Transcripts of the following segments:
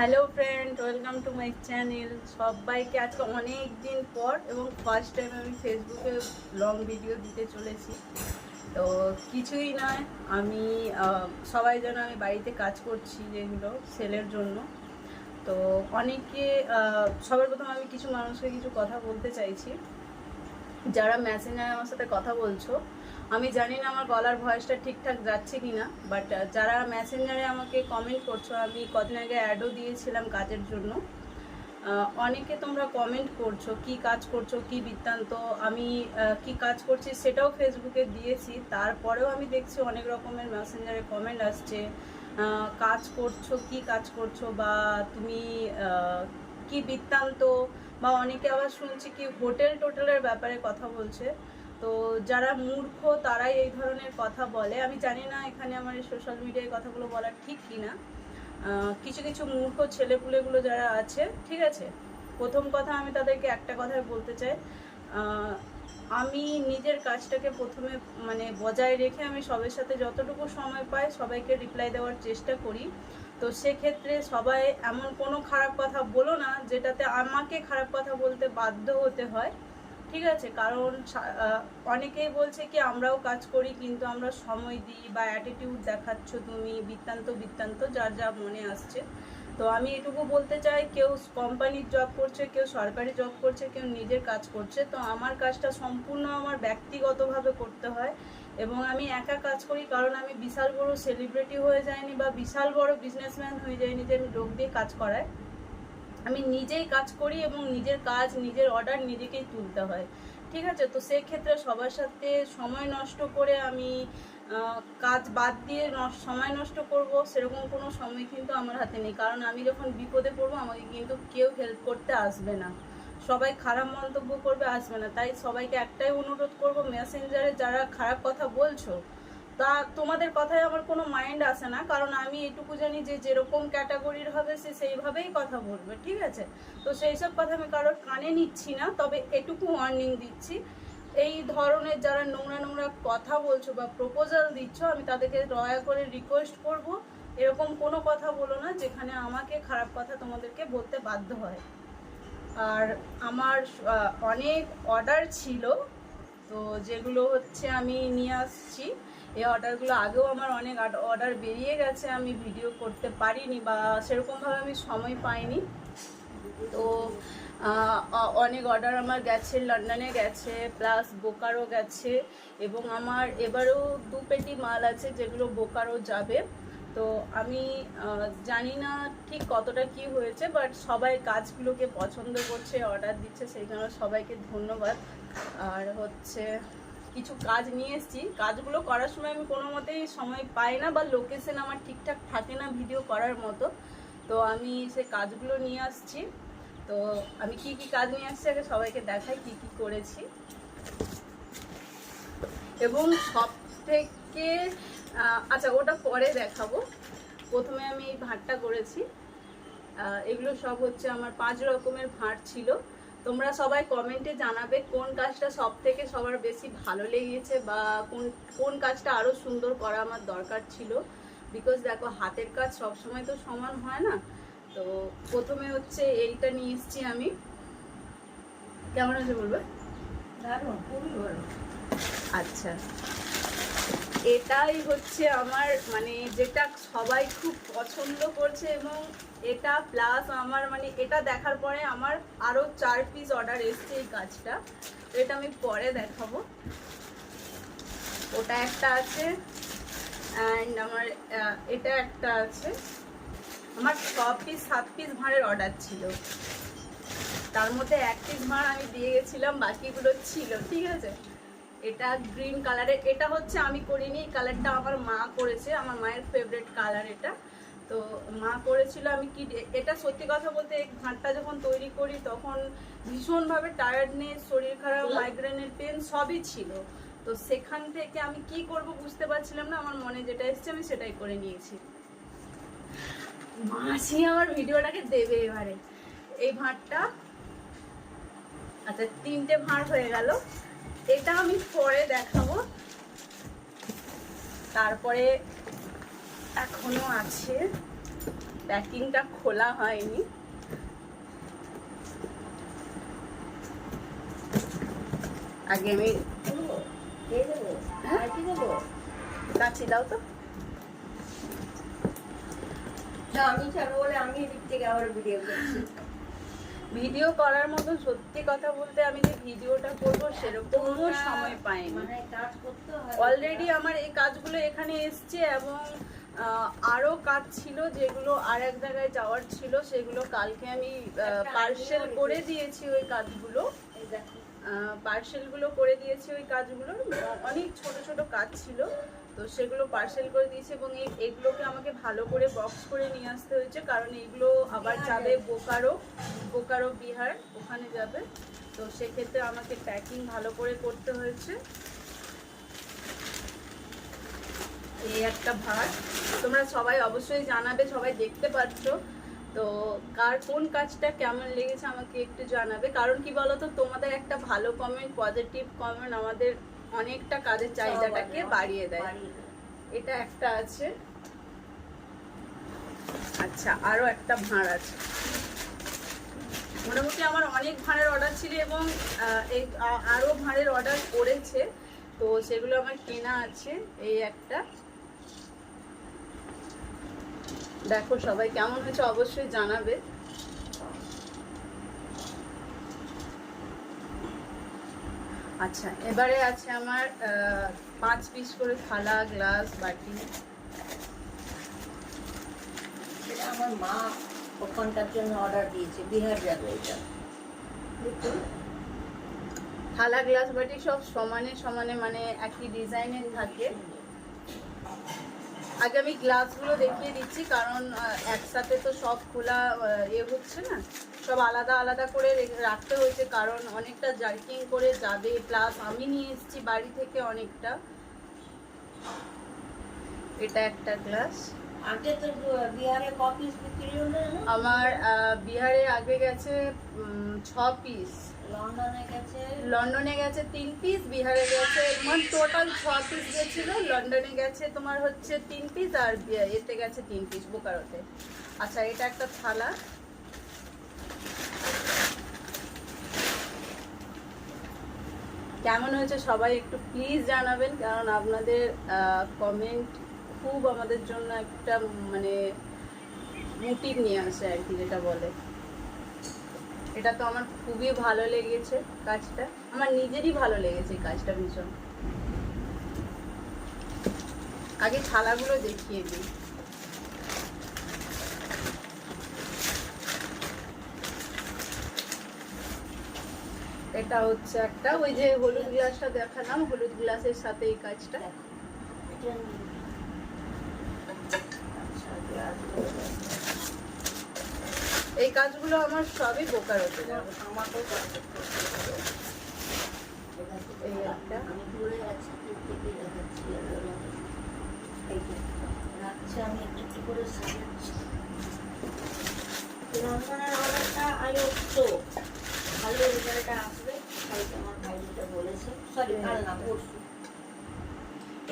Hello friend welcome to my channel সবাইকে আজকে অনেক দিন পর এবং ফার্স্ট টাইম আমি ফেসবুকে লং ভিডিও দিতে চলেছি। তো কিছুই নয়, আমি সবাই যেন আমি বাড়িতে কাজ করছি যেগুলো সেলের জন্য। তো অনেকে সবার প্রথম আমি কিছু মানুষকে কিছু কথা বলতে চাইছি। যারা মেসেঞ্জারে আমার সাথে কথা বলছো আমি জানি না আমার গলার ভয়েসটা ঠিকঠাক যাচ্ছে কি না বাট যারা মেসেঞ্জারে আমাকে কমেন্ট করছ, আমি কদিন আগে অ্যাডও দিয়েছিলাম কাজের জন্য। অনেকে তোমরা কমেন্ট করছ, কি কাজ করছ, কি বৃত্তান্ত, আমি কি কাজ করছি সেটাও ফেসবুকে দিয়েছি। তারপরেও আমি দেখছি অনেক রকমের মেসেঞ্জারে কমেন্ট আসছে কাজ করছ, কি কাজ করছ, বা তুমি কি বৃত্তান্ত, বা অনেকে আবার শুনছি কি হোটেল টোটেলের ব্যাপারে কথা বলছে। তো যারা মূর্খ, তারাই এই ধরনের কথা বলে। আমি জানি না এখানে আমার সোশ্যাল মিডিয়ায় কথাগুলো বলা ঠিক কি না কিছু কিছু মূর্খ ছেলেপুলেগুলো যারা আছে, ঠিক আছে? প্রথম কথা আমি তাদেরকে একটা কথাই বলতে চাই। আমি নিজের কাজটাকে প্রথমে মানে বজায় রেখে আমি সবের সাথে যতটুকু সময় পাই সবাইকে রিপ্লাই দেওয়ার চেষ্টা করি। তো সেক্ষেত্রে সবাই এমন কোনো খারাপ কথা বলো না যেটাতে আমাকে খারাপ কথা বলতে বাধ্য হতে হয়। ঠিক আছে, কারণ অনেকেই বলছে কি, আমরাও কাজ করি, কিন্তু আমরা সময় দিই বা অ্যাটিটিউড দেখাচ্ছ তুমি, বৃত্তান্ত বৃত্তান্ত, যার যা মনে আসছে। তো আমি এটুকু বলতে চাই, কেউ কোম্পানির জব করছে, কেউ সরকারি জব করছে, কেউ নিজের কাজ করছে, তো আমার কাজটা সম্পূর্ণ আমার ব্যক্তিগতভাবে করতে হয় এবং আমি একা কাজ করি, কারণ আমি বিশাল বড় সেলিব্রিটি হয়ে যায়নি বা বিশাল বড় বিজনেসম্যান হয়ে যায়নি যে আমি লোক দিয়ে কাজ করায়। আমি নিজেই কাজ করি এবং নিজের কাজ, নিজের অর্ডার নিজেকেই তুলতে হয়। ঠিক আছে? তো সেক্ষেত্রে সবার সাথে সময় নষ্ট করে আমি কাজ বাদ দিয়ে সময় নষ্ট করব, সেরকম কোনো সময় কিন্তু আমার হাতে নেই। কারণ আমি যখন বিপদে পড়ব, আমাকে কিন্তু কেউ হেল্প করতে আসবে না। সবাই খারাপ মন্তব্য করবে, আসবে না। তাই সবাইকে একটাই অনুরোধ করব মেসেঞ্জারে যারা খারাপ কথা বলছো তা তোমাদের কথায় আমার কোনো মাইন্ড আসে না, কারণ আমি এটুকু জানি যে যেরকম ক্যাটাগরির হবে সে সেইভাবেই কথা বলবে, ঠিক আছে? তো সেই সব কথা আমি কারোর কানে নিচ্ছি না, তবে এটুকু ওয়ার্নিং দিচ্ছি। এই ধরনের যারা নোংরা নোংরা কথা বলছো বা প্রপোজাল দিচ্ছ, আমি তাদেরকে দয়া করে রিকোয়েস্ট করব, এরকম কোনো কথা বলো না যেখানে আমাকে খারাপ কথা তোমাদেরকে বলতে বাধ্য হয়। আর আমার অনেক অর্ডার ছিল, তো যেগুলো হচ্ছে আমি নিয়ে আসছি। এই অর্ডারগুলো আগেও আমার অনেক অর্ডার বেরিয়ে গেছে, আমি ভিডিও করতে পারিনি বা সেরকমভাবে আমি সময় পাইনি। তো অনেক অর্ডার আমার গেছে, লন্ডনে গেছে, প্লাস বোকারো গেছে এবং আমার এবারেও দু পেটি মাল আছে যেগুলো বোকারো যাবে। তো আমি জানি না ঠিক কতটা কি হয়েছে বাট সবাই কাজগুলোকে পছন্দ করছে, অর্ডার দিচ্ছে, সেই জন্য সবাইকে ধন্যবাদ। আর হচ্ছে কিছু কাজ নিয়ে এসেছি। কাজগুলো করার সময় আমি কোনো মতেই সময় পাই না বা লোকেশন আমার ঠিকঠাক থাকে না ভিডিও করার মতো। তো আমি সে কাজগুলো নিয়ে আসছি। তো আমি কি কি কাজ নিয়ে আসছি আগে সবাইকে দেখাই কি কি করেছি। এবং সব থেকে আচ্ছা ওটা পরে দেখাবো। প্রথমে আমি ভাঁটটা করেছি। এগুলো সব হচ্ছে আমার পাঁচ রকমের ভাঁট ছিল। তোমরা সবাই কমেন্টে জানাবে কোন কাজটা সব থেকে সবার বেশি ভালো লেগেছে বা কোন কোন কাজটা আরও সুন্দর করা আমার দরকার ছিল। বিকজ দেখো হাতের কাজ সব সময় তো সমান হয় না। তো প্রথমে হচ্ছে এইটা নিয়ে এসছি আমি। কেমন আছে বলবে? দারুণ খুবই ভালো। আচ্ছা। এটাই হচ্ছে আমার মানে যেটা সবাই খুব পছন্দ করছে এবং এটা প্লাস আমার মানে এটা দেখার পরে আমার আরও চার পিস অর্ডার এসছে এই কাজটা। এটা আমি পরে দেখাবো। ওটা একটা আছে অ্যান্ড আমার এটা একটা আছে। আমার ছ পিস সাত পিস ভাঁড়ের অর্ডার ছিল। তার মধ্যে এক পিস ভাঁড় আমি দিয়ে গেছিলাম, বাকিগুলো ছিল, ঠিক আছে? এটা গ্রিন কালারের এটা হচ্ছে আমি করিনি এই কালারটা আমার মা করেছে আমার মায়ের ফেভারিট কালার এটা। তো মা করেছিল আমি কি এটা সত্যি কথা বলতে এই ঘাটটা যখন তৈরি করি তখন ভীষণভাবে টায়ার্ডনেস শরীর খারাপ মাইগ্রেনের পেন সবই ছিল। তো সেখান থেকে আমি কি করব বুঝতে পারছিলাম না আমার মনে যেটা এসছে আমি সেটাই করে নিয়েছি। মাসি আমার ভিডিওটাকে দেবে এবারে। এই ভাঁড়টা আচ্ছা তিনটে ভাঁড় হয়ে গেল। এটা আমি পরে দেখাবো। তারপরে এখনও আছে। প্যাকিংটা খোলা হয়নি। আগে আমি? আর কাছি দাও তো। আমি ছাড়বো বলে আমি এদিক থেকে আবার ভিডিও করছি। ভিডিও করার মতো সত্যি কথা বলতে আমি যে ভিডিওটা করব সেরকম সময় পাইনি। মানে কাজ করতে হয়। অলরেডি আমার এই কাজগুলো এখানে এসছে এবং আহ, আরও কাজ ছিল যেগুলো আর এক জায়গায় যাওয়ার ছিল সেগুলো কালকে আমি পার্সেল করে দিয়েছি ওই কাজগুলো। পার্সেলগুলো করে দিয়েছি ওই কাজগুলো। অনেক ছোট ছোট কাজ ছিল। তো সেগুলো পার্সেল করে দিয়েছে এবং এই এগুলোকে আমাকে ভালো করে বক্স করে নিয়ে আসতে হয়েছে। কারণ এগুলো আবার যাবে বোকারো বোকারো বিহার, ওখানে যাবে। তো সেক্ষেত্রে আমাকে প্যাকিং ভালো করে করতে হয়েছে। এই একটা ভার তোমরা সবাই অবশ্যই জানাবে, সবাই দেখতে পাচ্ছ। তো কার কোন কাজটা কেমন লেগেছে আমাকে একটু জানাবে। কারণ কি বলতো, তোমাদের একটা ভালো কমেন্ট পজিটিভ কমেন্ট আমাদের অনেকটা কাজের চাহিদাটাকে বাড়িয়ে দেয়। এটা একটা আছে। আচ্ছা আরও একটা ভাঁড় আছে। মোটামুটি আমার অনেক ভাঁড়ের অর্ডার ছিল এবং আরও ভাঁড়ের অর্ডার করেছে। তো সেগুলো আমার কেনা আছে এই একটা। দেখো সবাই কেমন হয়েছে অবশ্যই জানাবে। আচ্ছা এবারে আছে আমার পাঁচ পিস করে থালা গ্লাস বাটি। এটা আমার মা ওখানটার জন্য অর্ডার দিয়েছে বিহার যাবে এটা। থালা গ্লাস বাটি সব সমানে সমানে মানে একই ডিজাইনের থাকে। আগে আমি গ্লাসগুলো দেখিয়ে দিচ্ছি কারণ একসাথে তো সব খোলা এ হচ্ছে না। সব আলাদা আলাদা করে রেখে- রাখতে হয়েছে কারণ অনেকটা জার্কিং করে যাবে প্লাস আমি নিয়ে এসেছি বাড়ি থেকে অনেকটা। এটা একটা গ্লাস। আগে তো বিহারে কপিস বিক্রি হলো? আমার বিহারে আগে গেছে ছ পিস লন্ডনে গেছে। তিন পিস বিহারে গেছে মানে টোটাল ছ পিস গেছিল, লন্ডনে গেছে তোমার হচ্ছে তিন পিস আর এতে গেছে তিন পিস বোকারোতে। আচ্ছা এটা একটা থালা। কেমন হয়েছে সবাই একটু প্লিজ জানাবেন, কারণ আপনাদের কমেন্ট খুব আমাদের জন্য একটা মানে মোটিভ নিয়ে আসে আর কি, যেটা বলে। এটা তো আমার খুবই ভালো লেগেছে কাজটা। আমার নিজেরই ভালো লেগেছে কাজটা ভীষণ। আগে থালাগুলো দেখিয়ে দিই। এটা হচ্ছে একটা, ওই যে হলুদ গ্লাসটা দেখালাম, হলুদ গ্লাসের সাথে এই কাজটা। এই কাজগুলো আমার সবই বোকারোতে যাবে আমাকেও করতে হবে। এই একটা। আমি দূরে আছি দূর থেকে দেখাচ্ছি এগুলো। এই যে, রাখছি আমি একটু একটু করে সাজাচ্ছি রন্ধনের অর্ডারটা আরও তো ভালো রেজাল্টটা আসবে কালকে আমার ভাই যেটা বলেছে সরি কাল না পরশু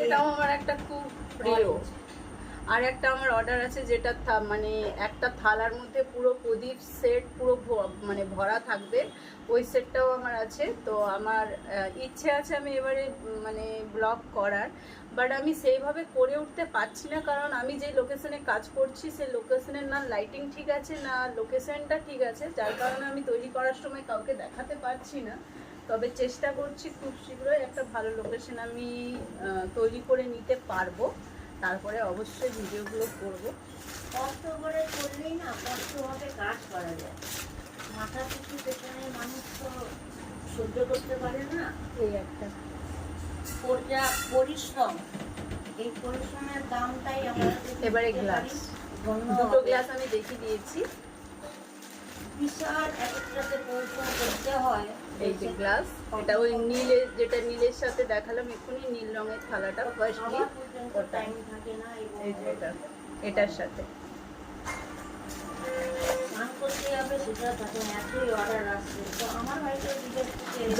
এটাও আমার একটা খুব প্রিয় আর একটা আমার অর্ডার আছে যেটা মানে একটা থালার মধ্যে পুরো প্রদীপ সেট পুরো মানে ভরা থাকবে। ওই সেটটাও আমার আছে। তো আমার ইচ্ছে আছে আমি এবারে মানে ব্লগ করার। বাট আমি সেইভাবে করে উঠতে পারছি না কারণ আমি যে লোকেশনে কাজ করছি, সেই লোকেশনের না লাইটিং ঠিক আছে, না লোকেশনটা ঠিক আছে। যার কারণে আমি তৈরি করার সময় কাউকে দেখাতে পারছি না। তবে চেষ্টা করছি খুব শীঘ্রই একটা ভালো লোকেশন আমি তৈরি করে নিতে পারব। তারপরে অবশ্যই ভিডিওগুলো করব। কষ্ট করে করলেই না কষ্টভাবে কাজ করা যায়। মাথা পিছু পেছনে মানুষ তো সহ্য করতে পারে না। এই একটা। যা পরিশ্রম। এই পরিশ্রমের দামটাই আমরা এবারে গ্লাস। দুটো গ্লাস আমি দেখিয়ে দিয়েছি। বিশাল এক একটাতে করতে হয়। এই যে গ্লাস এটা ওই নীলের যেটা নীলের সাথে দেখালাম এক্ষুনি নীল রঙের থালাটা টাইম থাকে না এই যে এটা এটার সাথে।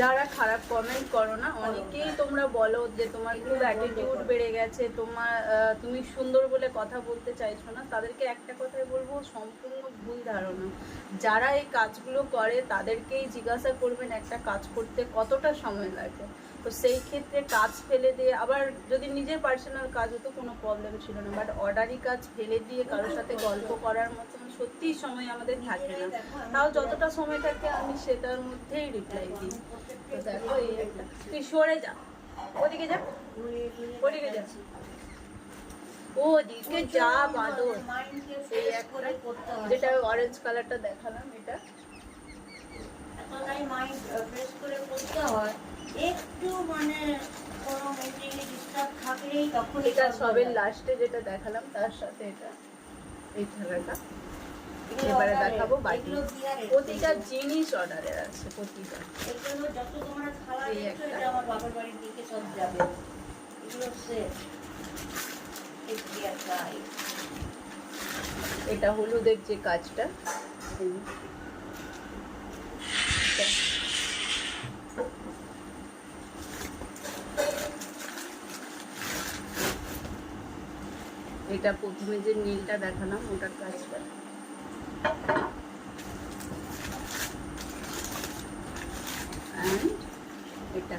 যারা খারাপ কমেন্ট করো না অনেকেই তোমরা বলো যে তোমার খুব অ্যাটিটিউড বেড়ে গেছে, তোমার তুমি সুন্দর বলে কথা বলতে চাইছো না, তাদেরকে একটা কথাই বলব, সম্পূর্ণ ভুল ধারণা। যারা এই কাজগুলো করে, তাদেরকেই জিজ্ঞাসা করবেন একটা কাজ করতে কতটা সময় লাগে। তো সেই ক্ষেত্রে কাজ ফেলে দিয়ে, আবার যদি নিজের পার্সোনাল কাজ হতো, কোনো প্রবলেম ছিল না বাট অর্ডারি কাজ ফেলে দিয়ে কারোর সাথে গল্প করার মতন সত্যিই সময় আমাদের থাকে না। তাও যতটা সময় থাকে আমি সেটার মধ্যেই রিপ্লাই দিই। তো দেখো এই একটা। তুই সরে যা। ওদিকে যা। ওদিকে যা। বাদর যেটা অরেঞ্জ কালারটা দেখালাম এটা। একটু মানে কোনো মেন্টালি ডিস্টার্ব থাকলেই তখন এটা সবের লাস্টে যেটা দেখালাম তার সাথে এটা এই খেলাটা। এবারে দেখাবো বাকি প্রতিটা জিনিস অর্ডারের আছে প্রতিটা এই একটা। এটা হলুদের যে কাজটা। এটা প্রথমে যে নীলটা দেখালাম ওটার কাজটা অ্যান্ড এটা,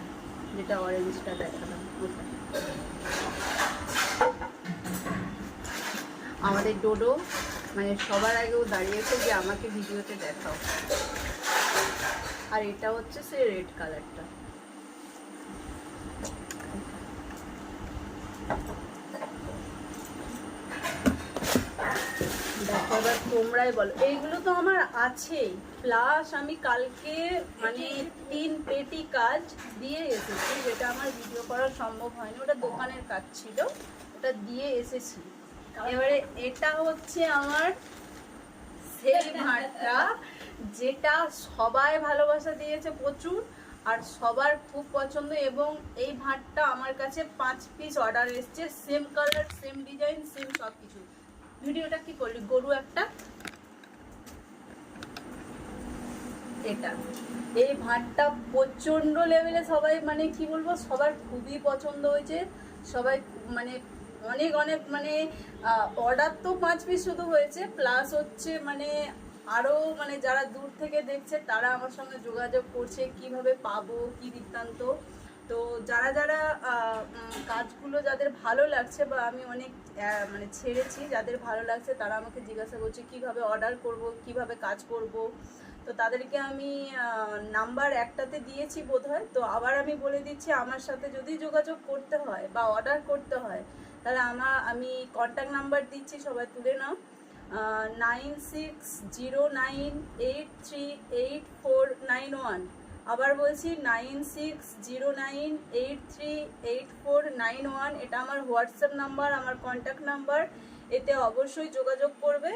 যেটা অরেঞ্জটা আমাদের ডোডো মানে সবার আগেও দাঁড়িয়েছে যে আমাকে ভিডিওতে দেখাও। আর এটা হচ্ছে সে রেড কালারটা দেখো এবার তোমরাই বলো। এইগুলো তো আমার আছেই। প্লাস আমি কালকে মানে তিন পেটি কাজ দিয়ে এসেছি, যেটা আমার ভিডিও করা সম্ভব হয়নি। ওটা দোকানের কাজ ছিল, ওটা দিয়ে এসেছি। এবারে এটা হচ্ছে আমার সেই ভাঁড়টা যেটা সবাই ভালোবাসা দিয়েছে প্রচুর, আর সবার খুব পছন্দ, এবং এই ভাঁড়টা আমার কাছে পাঁচ পিস অর্ডার এসছে। Same colour same design same সব কিছু ভিডিওটা কি করলি? গরু একটা। এটা। এই ভাতটা প্রচণ্ড লেভেলে সবাই মানে কি বলব, সবার খুবই পছন্দ হয়েছে। সবাই মানে অনেক অনেক মানে অর্ডার তো পাঁচ পিস শুধু হয়েছে। প্লাস হচ্ছে মানে আরও মানে যারা দূর থেকে দেখছে, তারা আমার সঙ্গে যোগাযোগ করছে, কীভাবে পাবো, কি বৃত্তান্ত। তো যারা যারা কাজগুলো যাদের ভালো লাগছে বা আমি অনেক মানে ছেড়েছি যাদের ভালো লাগছে তারা আমাকে জিজ্ঞাসা করছে, কীভাবে অর্ডার করব? কীভাবে কাজ করব? তো তাদেরকে আমি নাম্বার একটাতে দিয়েছি বোধহয়। তো আবার আমি বলে দিচ্ছি, আমার সাথে যদি যোগাযোগ করতে হয় বা অর্ডার করতে হয়, তাহলে আমার আমি কন্ট্যাক্ট নাম্বার দিচ্ছি, সবাই তুলে নাও। Nine six zero nine eight three eight four nine one আবার বলছি nine six zero nine eight three eight four nine one, এটা আমার হোয়াটসঅ্যাপ নাম্বার, আমার কন্ট্যাক্ট নাম্বার, এতে অবশ্যই যোগাযোগ করবে।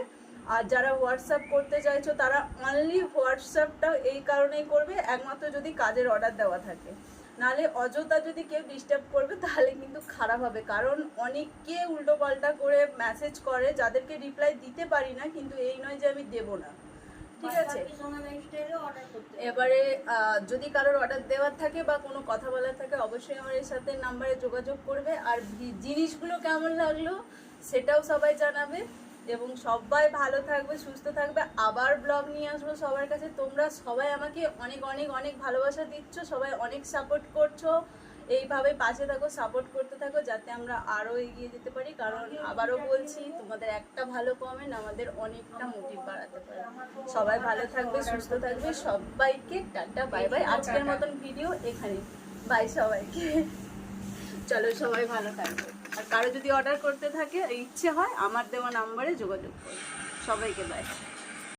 আর যারা হোয়াটসঅ্যাপ করতে চাইছো, তারা অনলি হোয়াটসঅ্যাপটা এই কারণেই করবে, একমাত্র যদি কাজের অর্ডার দেওয়া থাকে। নাহলে অযথা যদি কেউ ডিস্টার্ব করবে, তাহলে কিন্তু খারাপ হবে। কারণ অনেককে উল্টো পাল্টা করে মেসেজ করে, যাদেরকে রিপ্লাই দিতে পারি না, কিন্তু এই নয় যে আমি দেবো না। ঠিক আছে। এবারে যদি কারোর অর্ডার দেওয়ার থাকে বা কোনো কথা বলার থাকে অবশ্যই আমার এর সাথে নাম্বারে যোগাযোগ করবে। আর জিনিসগুলো কেমন লাগল সেটাও সবাই জানাবে। এবং সবাই ভালো থাকবে সুস্থ থাকবে। আবার ব্লগ নিয়ে আসব সবার কাছে। তোমরা সবাই আমাকে অনেক অনেক অনেক ভালোবাসা দিচ্ছ সবাই অনেক সাপোর্ট করছ। এইভাবে পাশে থাকো সাপোর্ট করতে থাকো, যাতে আমরা আরও এগিয়ে যেতে পারি। কারণ আবারও বলছি, তোমাদের একটা ভালো কমেন্ট আমাদের অনেকটা মোটিভ বাড়াতে পারে। সবাই ভালো থাকবে, সুস্থ থাকবে। সবাইকে টাটা বাই বাই আজকের মতন ভিডিও এখানে বাই সবাইকে। চলো সবাই ভালো থাকবে। আর কারও যদি অর্ডার করতে থাকে, ইচ্ছে হয়, আমার দেওয়া নাম্বারে যোগাযোগ করো। সবাইকে বাই